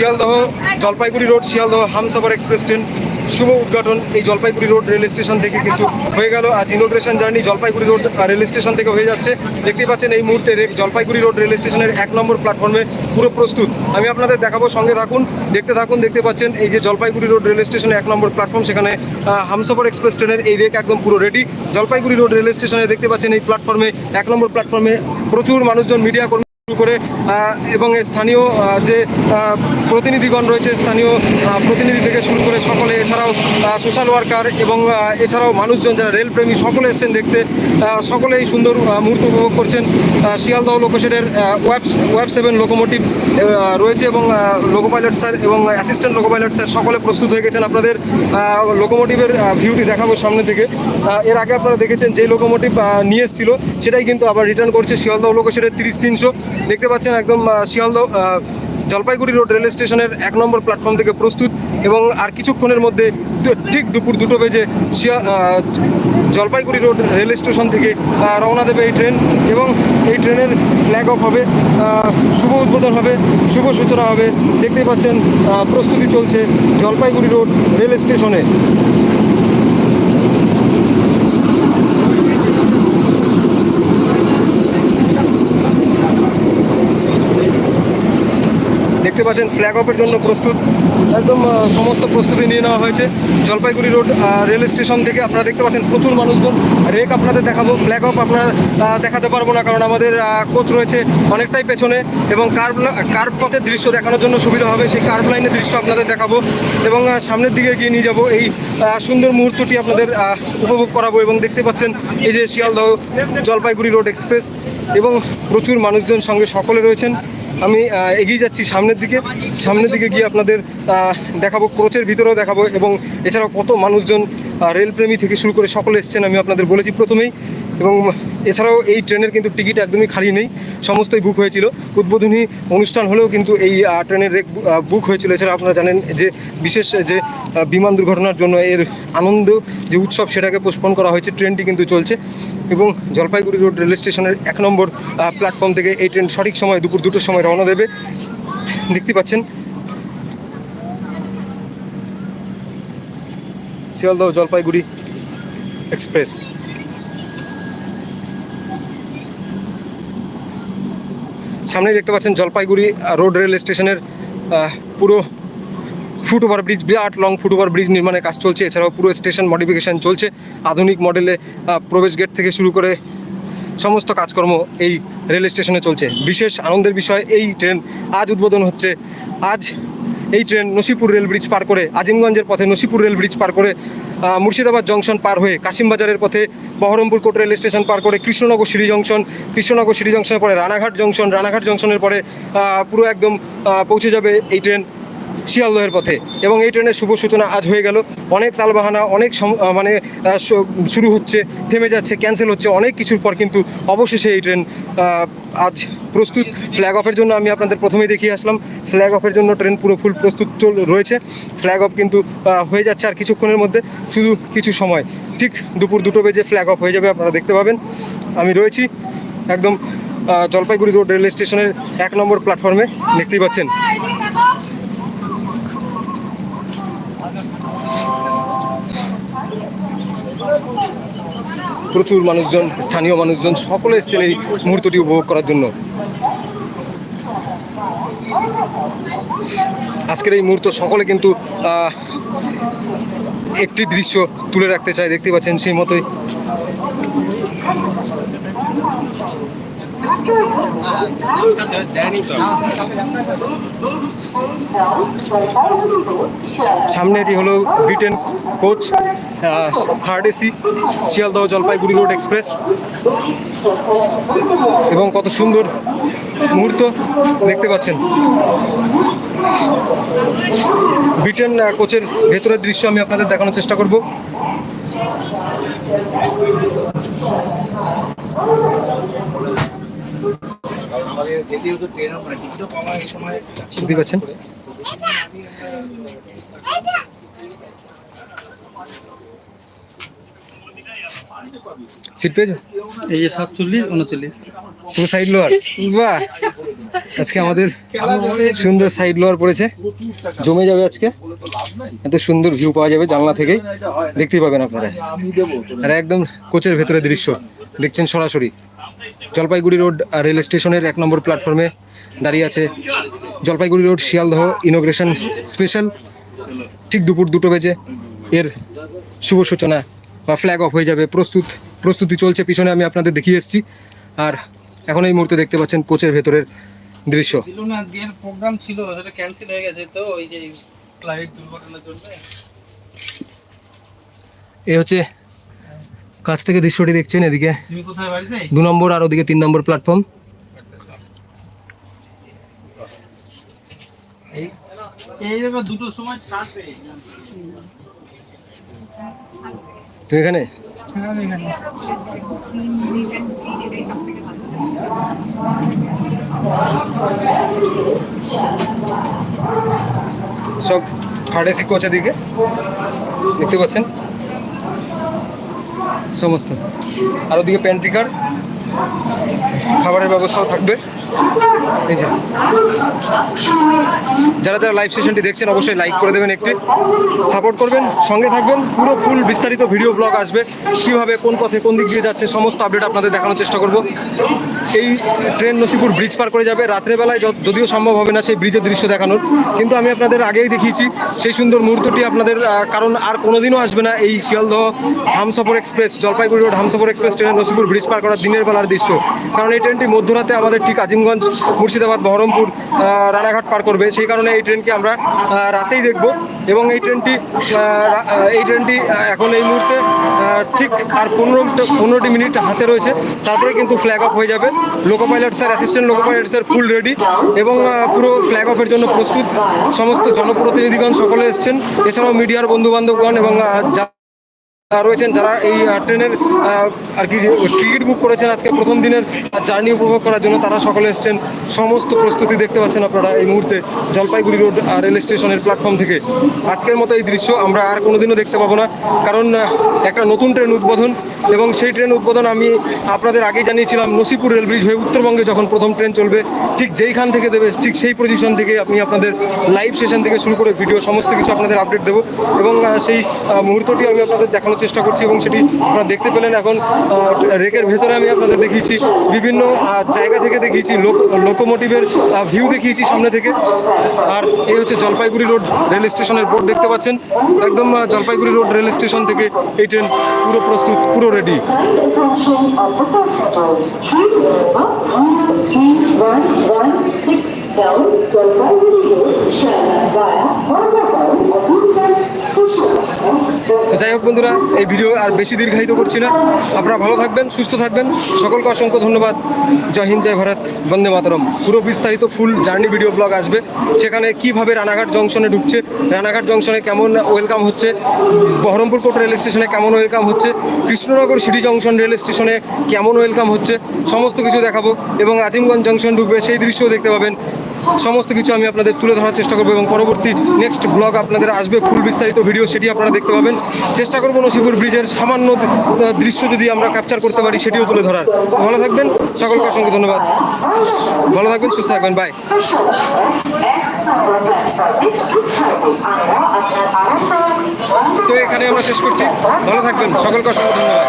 Sealdah Jalpaiguri road, Sealdah Humsafar express train. শুভ উদ্ঘাটন। এই Jalpaiguri road rail station থেকে কিন্তু হয়ে গেল। আজ inauguration journey Jalpaiguri road rail station থেকে হয়ে যাচ্ছে। দেখতেই পাচ্ছেন এই মুহূর্তে জলপাইগুড়ি রোড রেল স্টেশনের এক নম্বর প্ল্যাটফর্মে পুরো প্রস্তুত। আমি আপনাদের দেখাবো, সঙ্গে থাকুন, দেখতে থাকুন, দেখতে পাচ্ছেন এই যে জলপাইগুড়ি রোড রেল স্টেশনের এক নম্বর প্ল্যাটফর্ম। সেখানে হামসফর এক্সপ্রেস ট্রেনের এই রেক একদম পুরো রেডি জলপাইগুড়ি রোড রেল স্টেশনে দেখতে পাচ্ছেন এই প্ল্যাটফর্মে, এক নম্বর প্ল্যাটফর্মে প্রচুর মানুষজন মিডিয়া করে এবং স্থানীয় যে প্রতিনিধিগণ রয়েছে, স্থানীয় প্রতিনিধি থেকে শুরু করে সকলে, এছাড়াও সোশ্যাল ওয়ার্কার এবং এছাড়াও মানুষজন যারা রেলপ্রেমী সকলে এসছেন দেখতে সকলে এই সুন্দর মুহূর্ত উপভোগ করছেন। শিয়ালদহ লোকোশেডের ওয়েব ওয়েব সেভেন লোকোমোটিভ রয়েছে এবং লোকো পাইলট স্যার এবং অ্যাসিস্ট্যান্ট লোকো পাইলট স্যার সকলে প্রস্তুত হয়ে গেছেন। আপনাদের লোকোমোটিভের ভিউটি দেখাবো সামনে থেকে। এর আগে আপনারা দেখেছেন যে লোকোমোটিভ নিয়ে এসেছিল, সেটাই কিন্তু আবার রিটার্ন করছে শিয়ালদহ লোকোশেডের তিরিশ তিনশো। দেখতে পাচ্ছেন একদম শিয়ালদহ জলপাইগুড়ি রোড রেল স্টেশনের এক নম্বর প্ল্যাটফর্ম থেকে প্রস্তুত এবং আর কিছুক্ষণের মধ্যে ঠিক দুপুর দুটো বেজে শিয়া জলপাইগুড়ি রোড রেল স্টেশন থেকে রওনা দেবে এই ট্রেন এবং এই ট্রেনের ফ্ল্যাগ অফ হবে শুভ উদ্বোধন হবে, শুভ সূচনা হবে। দেখতেই পাচ্ছেন প্রস্তুতি চলছে জলপাইগুড়ি রোড রেল স্টেশনে। দেখতে পাচ্ছেন ফ্ল্যাগ অফের জন্য প্রস্তুত, একদম সমস্ত প্রস্তুতি নিয়ে নেওয়া হয়েছে। জলপাইগুড়ি রোড রেল স্টেশন থেকে আপনারা দেখতে পাচ্ছেন প্রচুর মানুষজন। রেক আপনাদের দেখাবো ফ্ল্যাগ অফ আপনারা দেখাতে পারব না, কারণ আমাদের কোচ রয়েছে অনেকটাই পেছনে এবং কার্ভ কার্ভ পথের দৃশ্য দেখানোর জন্য সুবিধা হবে। সেই কার্ভ লাইনের দৃশ্য আপনাদের দেখাবো এবং সামনের দিকে গিয়ে নিয়ে যাব। এই সুন্দর মুহূর্তটি আপনাদের উপভোগ করাবো এবং দেখতে পাচ্ছেন এই যে শিয়ালদহ জলপাইগুড়ি রোড এক্সপ্রেস এবং প্রচুর মানুষজন সঙ্গে সকলে রয়েছেন। আমি এগিয়ে যাচ্ছি সামনের দিকে। সামনের দিকে গিয়ে আপনাদের দেখাবো ক্রোচের ভিতরেও দেখাবো এবং এছাড়াও কত মানুষজন রেলপ্রেমী থেকে শুরু করে সকলে এসছেন আমি আপনাদের বলেছি প্রথমেই। এবং এছাড়াও এই ট্রেনের কিন্তু টিকিট একদমই খালি নেই, সমস্তই বুক হয়েছিল। উদ্বোধনী অনুষ্ঠান হলেও কিন্তু এই ট্রেনের বুক হয়েছিল। এছাড়া আপনারা জানেন যে বিশেষ যে বিমান দুর্ঘটনার জন্য এর আনন্দ যে উৎসব সেটাকে পোস্টপন করা হয়েছে ট্রেনটি কিন্তু চলছে। এবং জলপাইগুড়ি রোড রেল স্টেশনের এক নম্বর প্ল্যাটফর্ম থেকে এই ট্রেন সঠিক সময় দুপুর দুটোর সময় রওনা দেবে। দেখতে পাচ্ছেন। শিয়ালদহ জলপাইগুড়ি এক্সপ্রেস। সামনে দেখতে পাচ্ছেন জলপাইগুড়ি রোড রেল স্টেশনের পুরো ফুট ওভার ব্রিজ বিরাট লং ফুট ওভার ব্রিজ নির্মাণের কাজ চলছে। এছাড়াও পুরো স্টেশন মডিফিকেশান চলছে। আধুনিক মডেলে প্রবেশ গেট থেকে শুরু করে সমস্ত কাজকর্ম এই রেল স্টেশনে চলছে। বিশেষ আনন্দের বিষয়, এই ট্রেন আজ উদ্বোধন হচ্ছে। আজ এই ট্রেন নসিপুর রেল ব্রিজ পার করে, আজিমগঞ্জের পথে নসিপুর রেল ব্রিজ পার করে মুর্শিদাবাদ জংশন পার হয়ে কাশিমবাজারের পথে বহরমপুর কোট রেল স্টেশন পার করে কৃষ্ণনগর সিঁড়ি জংশন, কৃষ্ণনগর সিঁড়ি জংশনের পরে রানাঘাট জংশন, রানাঘাট জংশনের পরে পুরো একদম পৌঁছে যাবে এই ট্রেন। শিয়ালদহের পথে। এবং এই ট্রেনের শুভ সূচনা আজ হয়ে গেল। অনেক তালবাহানা, অনেক মানে শুরু হচ্ছে, থেমে যাচ্ছে ক্যান্সেল হচ্ছে, অনেক কিছুর পর কিন্তু অবশেষে এই ট্রেন আজ প্রস্তুত। ফ্ল্যাগ অফের জন্য আমি আপনাদের প্রথমেই দেখিয়ে আসলাম। ফ্ল্যাগ অফের জন্য ট্রেন পুরো ফুল প্রস্তুত চল রয়েছে। ফ্ল্যাগ অফ কিন্তু হয়ে যাচ্ছে আর কিছুক্ষণের মধ্যে, শুধু কিছু সময়। ঠিক দুপুর দুটো বেজে ফ্ল্যাগ অফ হয়ে যাবে, আপনারা দেখতে পাবেন। আমি রয়েছি একদম জলপাইগুড়ি রোড রেল স্টেশনের এক নম্বর প্ল্যাটফর্মে দেখতেই পাচ্ছেন। প্রচুর মানুষজন, স্থানীয় মানুষজন, সকলে এসেছেন এই মুহূর্তটি উপভোগ করার জন্য। আজকের এই মুহূর্ত সকলে কিন্তু একটি দৃশ্য তুলে রাখতে চায়, দেখতে পাচ্ছেন সেই মতোই। সামনে এটি হলো Britain coach third AC Sealdah Jalpaiguri road express. এবং কত সুন্দর মুহূর্ত দেখতে পাচ্ছেন। ব্রিটেন কোচের ভেতরের দৃশ্য আমি আপনাদের দেখানোর চেষ্টা করব। ট্রেন মানে টিকিটও পাওয়া এই সময় বুঝতে পারছেন? সিট পেয়েছ? এই যে সাতচল্লিশ উনচল্লিশ। পুরো সাইড লোয়ার বাহ! আজকে আমাদের সুন্দর সাইড লোয়ার পড়েছে। জমে যাবে আজকে। এত সুন্দর ভিউ পাওয়া যাবে জানলা থেকেই। দেখতেই পাবেন আপনারা। আর একদম কোচের ভেতরে দৃশ্য। দেখছেন সরাসরি। জলপাইগুড়ি রোড রেল স্টেশনের এক নম্বর প্ল্যাটফর্মে দাঁড়িয়ে আছে Jalpaiguri road Sealdah inauguration special. ঠিক দুপুর দুটো বেজে এর শুভ সূচনা বা ফ্ল্যাগ অফ হয়ে যাবে। প্রস্তুত প্রস্তুতি চলছে পিছনে আমি আপনাদের দেখিয়ে এসেছি। আর এখন এই মুহূর্তে দেখতে পাচ্ছেন কোচের ভেতরের দৃশ্য। প্রোগ্রাম ছিল সেটা ক্যান্সেল হয়ে গেছে তো ওই যে ফ্লাইট দুর্ঘটনার জন্য। এ হচ্ছে কাছ থেকে দৃশ্যটি দেখছেন এদিকে দু নম্বর আর ওদিকে তিন নম্বর প্ল্যাটফর্ম তুমি এখানে? সব থার্ড এসি কোচ এদিকে? দেখতে পাচ্ছেন? সমস্ত। আর ওদিকে প্যান্ট্রিকার খাবারের ব্যবস্থাও থাকবে। এই যে। যারা যারা লাইভ সেশনটি দেখছেন, অবশ্যই লাইক করে দেবেন একটি। সাপোর্ট করবেন, সঙ্গে থাকবেন। পুরো ফুল বিস্তারিত ভিডিও ব্লগ আসবে। কীভাবে, কোন পথে, কোন দিক দিয়ে যাচ্ছে, সমস্ত আপডেট আপনাদের দেখানোর চেষ্টা করব। এই ট্রেন নসিপুর ব্রিজ পার করে যাবে। রাত্রেবেলায় যদ- যদিও সম্ভব হবে না সেই ব্রিজের দৃশ্য দেখানোর। কিন্তু আমি আপনাদের আগেই দেখিয়েছি, সেই সুন্দর মুহূর্তটি আপনাদের কারণ আর কোনোদিনও আসবে না এই Sealdah Humsafar express, Jalpaiguri road Humsafar express ট্রেনের নসিপুর ব্রিজ পার করার দিনের বেলার দৃশ্য। কারণ এই ট্রেনটি মধ্যরাতে আমাদের ঠিক আজিমগঞ্জ মুর্শিদাবাদ, বহরমপুর রানাঘাট পার করবে। সেই কারণে এই ট্রেনকে আমরা রাতেই দেখব এবং এই ট্রেনটি এই ট্রেনটি এখন এই মুহূর্তে ঠিক আর পনেরো পনেরোটি মিনিট হাতে রয়েছে। তারপরে কিন্তু ফ্ল্যাগ অফ হয়ে যাবে। Loco pilot sir assistant loco pilot sir full ready এবং পুরো ফ্ল্যাগ অফের জন্য প্রস্তুত সমস্ত জনপ্রতিনিধিগণ সকলে এসছেন। এছাড়াও মিডিয়ার বন্ধু বান্ধবগণ এবং রয়েছেন, যারা এই ট্রেনের আর কি, টিকিট বুক করেছেন আজকে প্রথম দিনের জার্নি উপভোগ করার জন্য, তারা সকলে এসছেন। সমস্ত প্রস্তুতি দেখতে পাচ্ছেন আপনারা এই মুহূর্তে জলপাইগুড়ি রোড রেল স্টেশনের প্ল্যাটফর্ম থেকে। আজকের মতো এই দৃশ্য আমরা আর কোনোদিনও দেখতে পাবো না, কারণ একটা নতুন ট্রেন উদ্বোধন এবং সেই ট্রেন উদ্বোধন আমি আপনাদের আগেই জানিয়েছিলাম, নসিপুর রেল ব্রিজ হয়ে উত্তরবঙ্গে যখন প্রথম ট্রেন চলবে, ঠিক যেইখান থেকে দেবে, ঠিক সেই পজিশন থেকে আমি আপনাদের লাইভ সেশন থেকে শুরু করে ভিডিও সমস্ত কিছু আপনাদের আপডেট দেবো এবং সেই মুহূর্তটি আমি আপনাদের দেখানোর চেষ্টা করছি এবং সেটি আপনারা দেখতে পেলেন। এখন রেকের ভেতরে আমি আপনাদের দেখিয়েছি বিভিন্ন জায়গা থেকে দেখিয়েছি লোকোমোটিভের ভিউ দেখিয়েছি সামনে থেকে। আর এই হচ্ছে জলপাইগুড়ি রোড রেল স্টেশনের বোর্ড দেখতে পাচ্ছেন। একদম জলপাইগুড়ি রোড রেল স্টেশন থেকে এই ট্রেন পুরো প্রস্তুত, পুরো ready. Passengers. Train number 03116 down Jalpaiguri Road, Sharma via তো যাই হোক বন্ধুরা এই ভিডিও আর বেশি দীর্ঘায়িত করছি না। আপনারা ভালো থাকবেন সুস্থ থাকবেন। সকলকে অসংখ্য ধন্যবাদ। জয় হিন্দ জয় ভারত বন্দে মাতরম। পুরো বিস্তারিত ফুল জার্নি ভিডিও ব্লগ আসবে। সেখানে কীভাবে রানাঘাট জংশনে ঢুকছে রানাঘাট জংশনে কেমন ওয়েলকাম হচ্ছে বহরমপুর কোর্ট রেল স্টেশনে কেমন ওয়েলকাম হচ্ছে কৃষ্ণনগর সিটি জংশন রেল স্টেশনে কেমন ওয়েলকাম হচ্ছে সমস্ত কিছু দেখাবো এবং আজিমগঞ্জ জংশন ঢুকবে সেই দৃশ্যও দেখতে পাবেন। সমস্ত কিছু আমি আপনাদের তুলে ধরার চেষ্টা করব এবং পরবর্তী নেক্সট ব্লগ আপনাদের আসবে ফুল বিস্তারিত ভিডিও সেটি আপনারা দেখতে পাবেন। চেষ্টা করব নসিপুর ব্রিজের সামান্য দৃশ্য যদি আমরা ক্যাপচার করতে পারি, সেটিও তুলে ধরার। ভালো থাকবেন, সকলকে অসংখ্য ধন্যবাদ। ভালো থাকবেন, সুস্থ থাকবেন বাই তো এখানে আমরা শেষ করছি। ভালো থাকবেন, সকলকে অসংখ্য ধন্যবাদ।